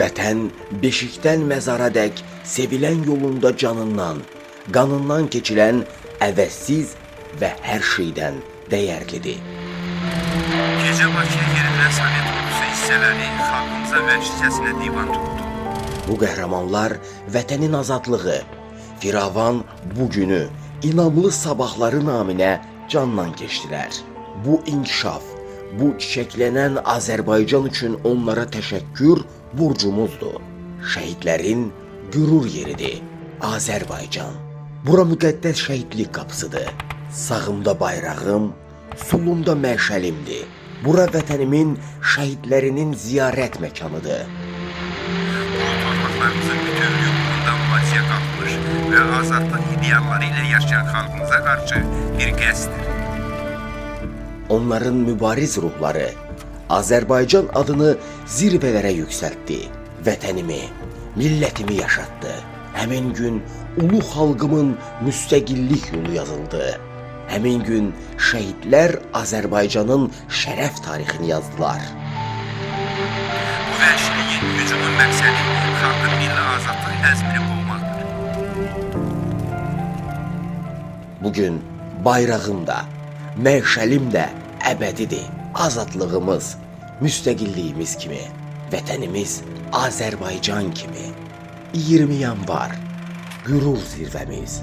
Vətən beşikdən məzaradək sevilən yolunda canından, qanından keçilən əvəzsiz və hər şeydən dəyərlidir. Gecə Bakıya yeridilən Sovet ordusu hissələri xalqımıza vəhşicəsinə divan tutdu. Bu qəhrəmanlar vətənin azadlığı, firavan bu günü inamlı sabahları naminə candan keçdilər. Bu inkişaf, bu çiçəklənən Azərbaycan üçün onlara təşəkkür borcumuzdur. Şəhidlərin qürur yeridir Azərbaycan. Bura müqəddəs şəhidlik qapısıdır. Sağımda bayrağım, solumda məşəlimdir. Bura vətənimin şəhidlərinin ziyarət məkanıdır. Bu torpaqlarımızın bütövlüyü uğrunda mübarizəyə qalxmış və azadlıq idealları ilə yaşayan xalqımıza qarşı bir qəsddir. Onların mübariz ruhları Azərbaycan adını zirvələrə yüksəltdi. Vətənimi, millətimi yaşatdı. Həmin gün ulu xalqımın müstəqillik yolu yazıldı. Həmin gün şəhidlər Azərbaycanın şərəf tarixini yazdılar. Bu vəhşiliyin, hücumun məqsədi xalqın milli azadlıq əzmini boğmaqdır. Bugün bayrağım da, məşəlim də əbədidir. Azadlığımız, müstəqilliyimiz kimi, vətənimiz Azərbaycan kimi. 20 yanvar qürur zirvəmiz.